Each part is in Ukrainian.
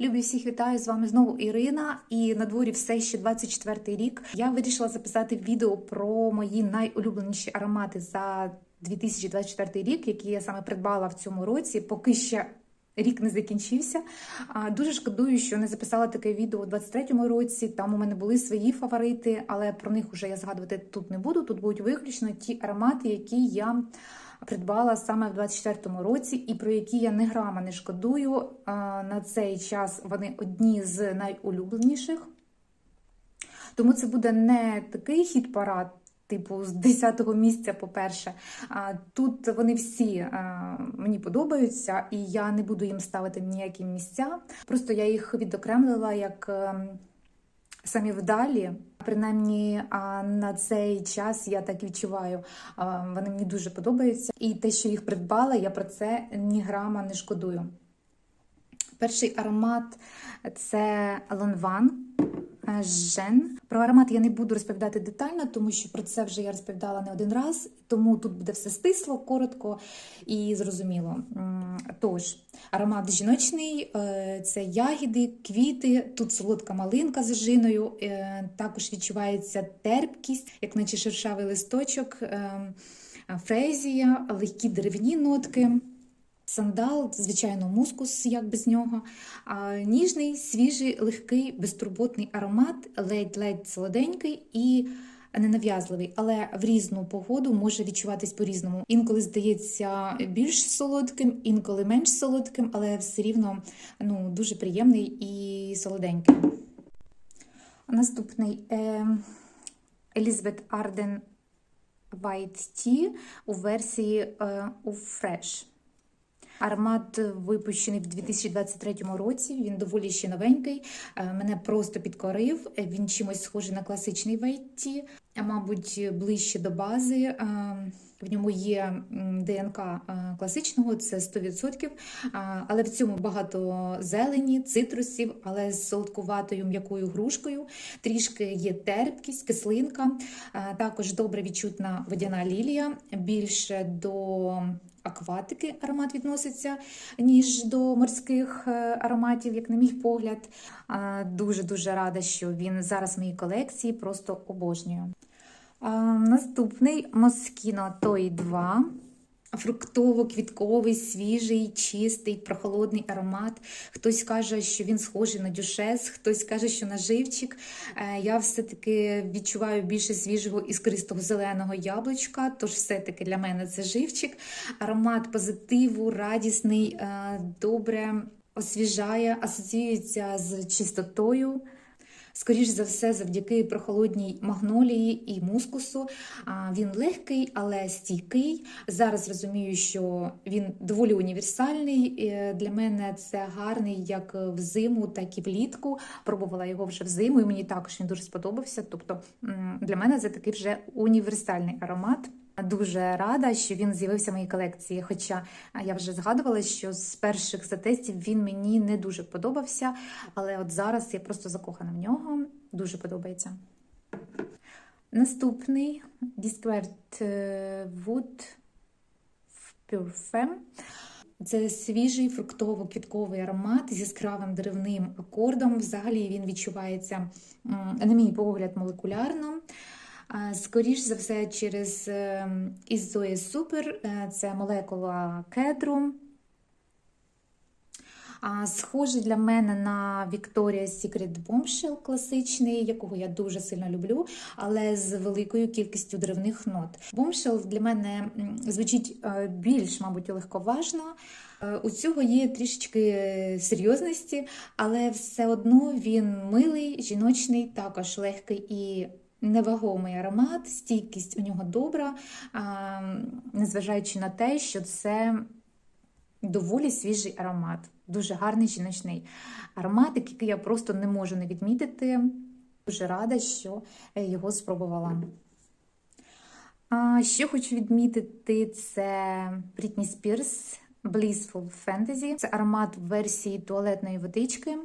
Любі всіх вітаю з вами знову Ірина. І на дворі все ще 24 рік. Я вирішила записати відео про мої найулюбленіші аромати за 2024 рік, які я саме придбала в цьому році. Поки ще рік не закінчився. Дуже шкодую, що не записала таке відео у 23-му році. Там у мене були свої фаворити, але про них уже я згадувати тут не буду. Тут будуть виключно ті аромати, які я придбала саме в 24-му році, і про які я не грама не шкодую. На цей час вони одні з найулюбленіших. Тому це буде не такий хіт-парад, типу з 10-го місця, по-перше. Тут вони всі мені подобаються, і я не буду їм ставити ніякі місця. Просто я їх відокремлила як. Самі вдалі, принаймні на цей час я так відчуваю. Вони мені дуже подобаються. І те, що їх придбала, я про це ні грама не шкодую. Перший аромат це Лонван Жен. Про аромат я не буду розповідати детально, тому що про це вже я розповідала не один раз. Тому тут буде все стисло, коротко і зрозуміло. Тож, аромат жіночний е, це ягіди, квіти, тут солодка малинка з жиною. е, Також відчувається терпкість, як наче шершавий листочок, е, фрезія, легкі деревні нотки. Сандал, звичайно, мускус, як без нього. А, ніжний, свіжий, легкий, безтурботний аромат, ледь-ледь солоденький і ненав'язливий, але в різну погоду може відчуватись по-різному. Інколи здається більш солодким, інколи менш солодким, але все рівно ну, дуже приємний і солоденький. Наступний е, Елізабет Арден White Tea у версії е, у Fresh. Аромат випущений в 2023 році. Він доволі ще новенький. Е, Мене просто підкорив. Е, Він чимось схожий на класичний вейті, а мабуть, ближче до бази. Е, В ньому є ДНК е, класичного, це 100%. Але в цьому багато зелені, цитрусів, але з солодкуватою м'якою грушкою. Трішки є терпкість, кислинка. Також добре відчутна водяна лілія, більше до акватики аромат відноситься, ніж до морських е, ароматів, як на мій погляд. Дуже-дуже рада, що він зараз в моїй колекції, просто обожнюю. Наступний Moschino Той 2. Фруктово-квітковий, свіжий, чистий, прохолодний аромат. Хтось каже, що він схожий на дюшес, хтось каже, що на живчик. Е, Я все-таки відчуваю більше свіжого іскристого зеленого яблучка, тож все-таки для мене це живчик. Аромат позитиву, радісний, е, добре освіжає, асоціюється з чистотою. Скоріш за все, завдяки прохолодній магнолії і мускусу. Він легкий, але стійкий. Зараз розумію, що він доволі універсальний. Е, Для мене це гарний як взиму, так і влітку. Пробувала його вже взиму, і мені також він дуже сподобався. Тобто для мене це такий вже універсальний аромат. Дуже рада, що він з'явився в моїй колекції. Хоча я вже згадувала, що з перших затестів він мені не дуже подобався, але от зараз я просто закохана в нього. Дуже подобається. Наступний Disquared е, Wood Parfum. Це свіжий фруктово-квітковий аромат з яскравим деревним акордом. Взагалі він відчувається, на мій погляд, молекулярно. Скоріш за все, через Ізоє Супер, е, це молекула кедру. Схожий для мене на Victoria's Secret Bombshell класичний, якого я дуже сильно люблю, але з великою кількістю деревних нот. Bombshell для мене звучить е, більш, мабуть, легковажно. Е, У цього є трішечки серйозності, але все одно він милий, жіночний, також легкий і невагомий аромат, стійкість у нього добра, незважаючи на те, що це доволі свіжий аромат, дуже гарний жіночний аромат, який я просто не можу не відмітити. Дуже рада, що його спробувала. А, Що хочу відмітити, це Britney Spears Blissful Fantasy. Це аромат в версії туалетної водички.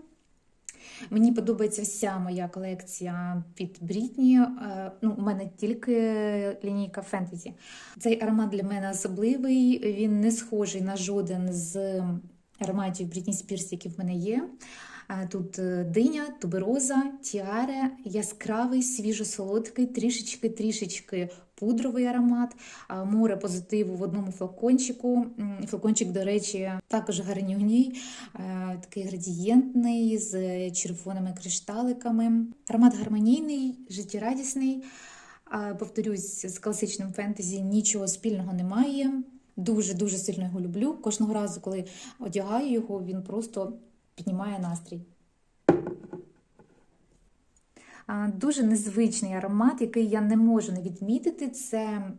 Мені подобається вся моя колекція від Брітні. Е, Ну, у мене тільки лінійка фентезі. Цей аромат для мене особливий. Він не схожий на жоден з ароматів Брітні Спірс, які в мене є. Тут е, диня, тубероза, тіаре, яскравий, свіжо-солодкий, трішечки-трішечки пудровий аромат, море позитиву в одному флакончику. Флакончик, до речі, також гарнюній, е, такий градієнтний з червоними кришталиками. Аромат гармонійний, життєрадісний. Повторюсь, з класичним фентезі нічого спільного немає. Дуже дуже сильно його люблю. Кожного разу, коли одягаю його, він просто піднімає настрій. Дуже незвичний аромат, який я не можу не відмітити. Це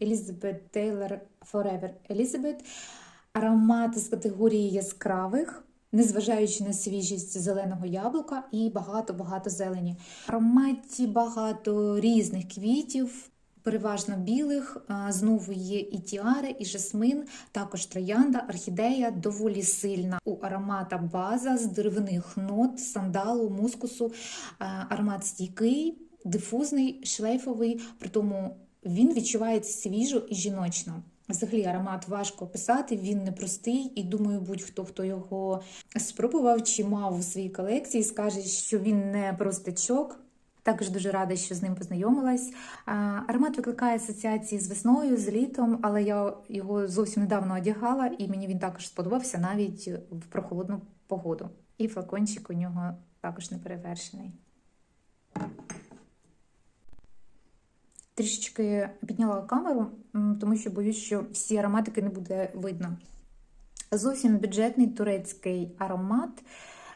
Elizabeth Taylor Forever Elizabeth. Аромат з категорії яскравих, незважаючи на свіжість зеленого яблука і багато-багато зелені. В ароматі багато різних квітів, переважно білих. Знову є і тіари, і жасмин, також троянда, орхідея, доволі сильна. У аромата база з деревних нот, сандалу, мускусу. Аромат стійкий, дифузний, шлейфовий, при тому він відчувається свіжо і жіночно. Взагалі аромат важко описати, він непростий, і думаю, будь-хто, хто його спробував чи мав у своїй колекції, скаже, що він не простачок. Також дуже рада, що з ним познайомилась. Аромат викликає асоціації з весною, з літом, але я його зовсім недавно одягала, і мені він також сподобався навіть в прохолодну погоду. І флакончик у нього також неперевершений. Трішечки підняла камеру, тому що боюсь, що всі ароматики не буде видно. Зовсім бюджетний турецький аромат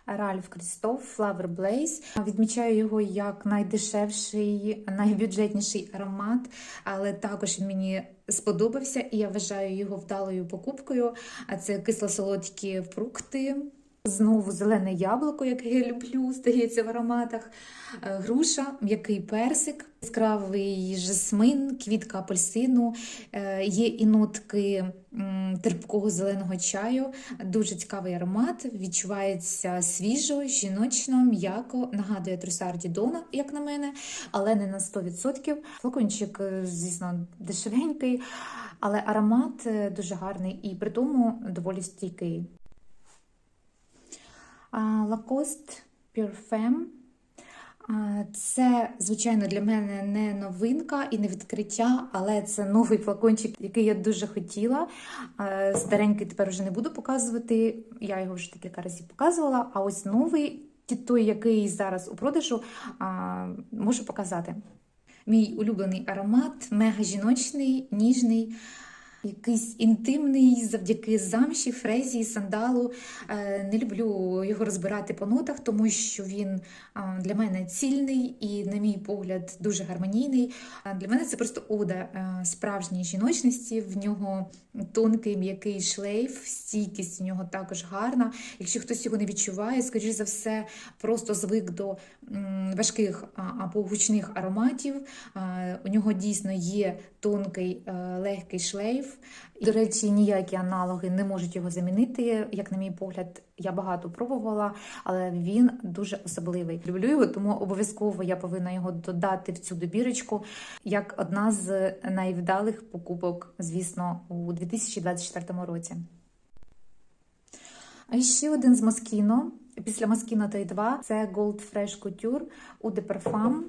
Ральф Крістоф Flower Blaze. Відмічаю його як найдешевший, найбюджетніший аромат, але також мені сподобався, і я вважаю його вдалою покупкою. А це кисло-солодкі фрукти. Знову зелене яблуко, яке я люблю, здається в ароматах, е, груша, м'який персик, яскравий жасмин, квітка апельсину, е, є і нотки терпкого зеленого чаю. Дуже цікавий аромат, відчувається свіжо, жіночно, м'яко, нагадує трусарді Дона, як на мене, але не на 100%. Флакончик, е, звісно, дешевенький, але аромат дуже гарний і при тому доволі стійкий. Lacoste Pure Femme. Це, звичайно, для мене не новинка і не відкриття, але це новий флакончик, який я дуже хотіла. Старенький тепер вже не буду показувати. Я його вже декілька разів показувала. А ось новий, той, який зараз у продажу, можу показати. Мій улюблений аромат, мега жіночний, ніжний. Якийсь інтимний завдяки замші, фрезі, сандалу. Е, Не люблю його розбирати по нотах, тому що він для мене цільний і, на мій погляд, дуже гармонійний. Для мене це просто ода е, справжньої жіночності. В нього тонкий м'який шлейф, стійкість у нього також гарна. Якщо хтось його не відчуває, скоріш за все, просто звик до важких або гучних ароматів. У нього дійсно є тонкий е, легкий шлейф. До речі, ніякі аналоги не можуть його замінити. Як на мій погляд, я багато пробувала, але він дуже особливий. Люблю його, тому обов'язково я повинна його додати в цю добірочку як одна з найвдалих покупок, звісно, у 2024 році. А ще один з Москіно. Після Москіно той 2 це Gold Fresh Couture у De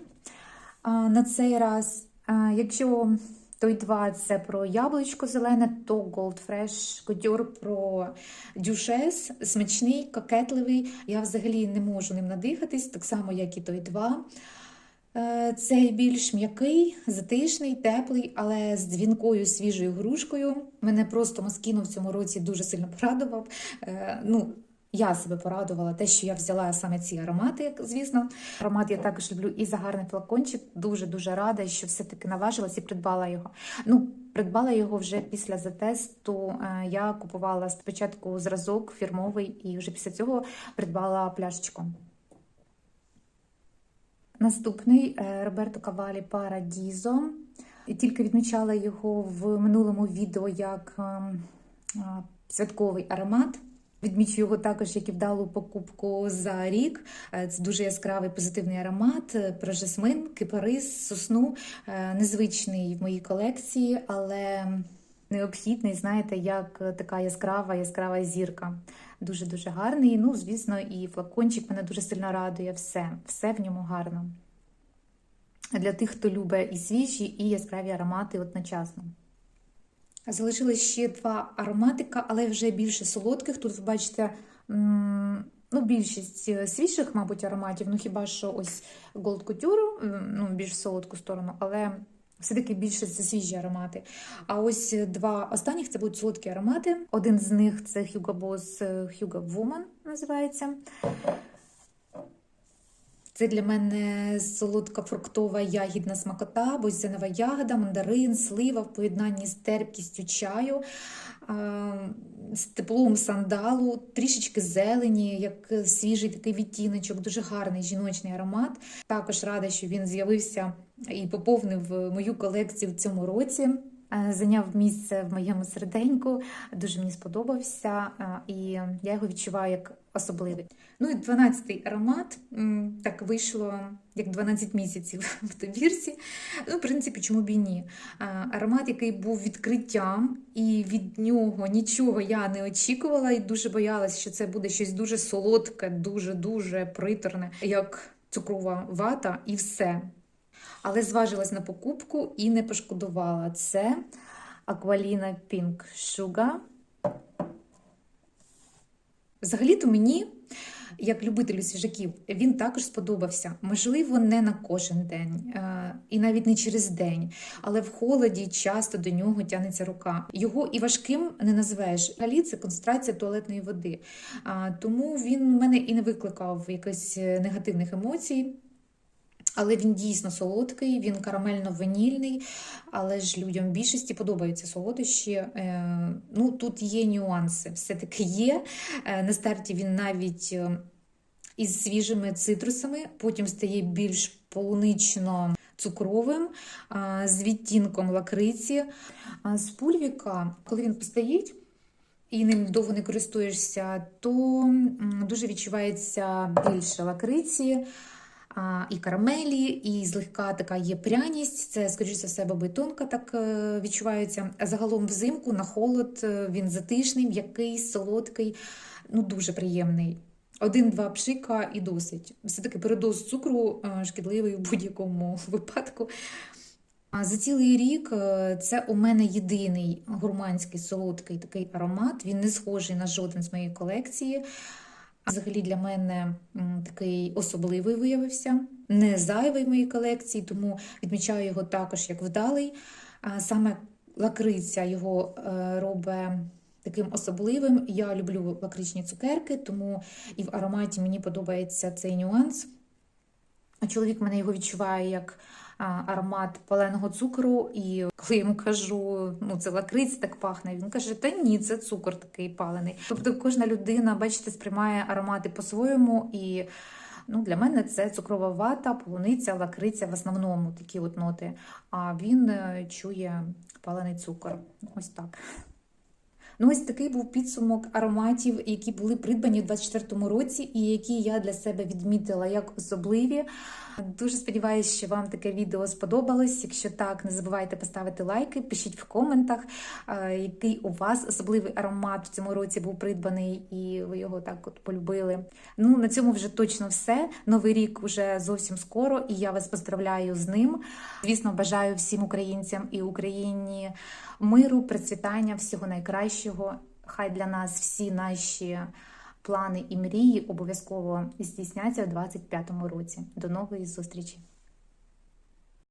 На цей раз, якщо той 2 це про яблучко зелене, то Gold Fresh Couture про дюшес, смачний, кокетливий. Я взагалі не можу ним надихатись, так само, як і той 2. Е, Цей більш м'який, затишний, теплий, але з дзвінкою свіжою грушкою. Мене просто Москіно в цьому році дуже сильно порадував. Е, Ну, я себе порадувала те, що я взяла саме ці аромати, як звісно. Аромат я також люблю і за гарний флакончик. Дуже дуже рада, що все-таки наважилась і придбала його. Ну, придбала його вже після затесту. Е, Я купувала спочатку зразок фірмовий, і вже після цього придбала пляшечку. Наступний е, Роберто Кавалі Парадізо. Тільки відмічала його в минулому відео як ем, святковий аромат. Відмічу його також як і вдалу покупку за рік. Е, Це дуже яскравий позитивний аромат е, про жасмин, кипарис, сосну. Е, Незвичний в моїй колекції, але необхідний, знаєте, як така яскрава, яскрава зірка. Дуже-дуже гарний. Ну, звісно, і флакончик мене дуже сильно радує. Все, все в ньому гарно. Для тих, хто любить і свіжі, і яскраві аромати одночасно. Залишилось ще два ароматика, але вже більше солодких. Тут ви бачите ну, більшість е, свіжих, мабуть, ароматів. Ну хіба що ось Gold Couture, ну, більш солодку сторону, але все-таки більше це свіжі аромати. А ось два останніх це будуть солодкі аромати. Один з них це Hugo Boss е, Hugo Woman називається. Це для мене солодка фруктова ягідна смакота, бозянова ягода, мандарин, слива в поєднанні з терпкістю чаю, з теплом сандалу, трішечки зелені, як свіжий такий відтіночок, дуже гарний жіночний аромат. Також рада, що він з'явився і поповнив мою колекцію в цьому році. Е, Зайняв місце в моєму серденьку, дуже мені сподобався, е, і я його відчуваю як особливий. Ну і 12-й аромат так вийшло як 12 місяців в добірці. Ну, в принципі, чому б і ні? Е, Аромат, який був відкриттям, і від нього нічого я не очікувала, і дуже боялася, що це буде щось дуже солодке, дуже-дуже приторне, як цукрова вата, і все. Але зважилась на покупку і не пошкодувала. Це Aqualina Pink Sugar. Взагалі-то мені, як любителю свіжаків, він також сподобався. Можливо, не на кожен день, е, і навіть не через день, але в холоді часто до нього тягнеться рука. Його і важким не назвеш. Взагалі це концентрація туалетної води. Тому він у мене і не викликав якихось негативних емоцій. Але він дійсно солодкий, він карамельно-ванільний, але ж людям в більшості подобаються солодощі. Е, Ну, Тут є нюанси, все-таки є. Е, На старті він навіть е, із свіжими цитрусами, потім стає більш полунично-цукровим, з відтінком лакриці. З пульвіка, коли він постоїть, і ним довго не користуєшся, то дуже відчувається більше лакриці і карамелі, і злегка така є пряність. Це, скоріш за все, бабитонка так е, відчувається. Загалом взимку на холод е, він затишний, м'який, солодкий, ну дуже приємний. Один-два пшика і досить. Все-таки передоз цукру е, шкідливий в будь-якому випадку. А За цілий рік це у мене єдиний гурманський солодкий такий аромат. Він не схожий на жоден з моєї колекції. Взагалі для мене такий особливий виявився, не зайвий в моїй колекції, тому відмічаю його також як вдалий. Саме лакриця його е, робить таким особливим. Я люблю лакричні цукерки, тому і в ароматі мені подобається цей нюанс. Чоловік мене його відчуває як аромат паленого цукру, і коли я йому кажу, ну це лакриць так пахне, він каже, та ні, це цукор такий палений. Тобто кожна людина, бачите, сприймає аромати по-своєму, і ну, для мене це цукрова вата, полуниця, лакриця в основному такі от ноти. А він е, чує палений цукор. Ось так. Ну, ось такий був підсумок ароматів, які були придбані у 2024 році, і які я для себе відмітила як особливі. Дуже сподіваюся, що вам таке відео сподобалось. Якщо так, не забувайте поставити лайки, пишіть в коментах, е, який у вас особливий аромат в цьому році був придбаний, і ви його так от полюбили. Ну, на цьому вже точно все. Новий рік уже зовсім скоро, і я вас поздравляю з ним. Звісно, бажаю всім українцям і Україні миру, процвітання, всього найкращого. Хай для нас всі наші плани і мрії обов'язково здійсняться у 2025 році. До нової зустрічі!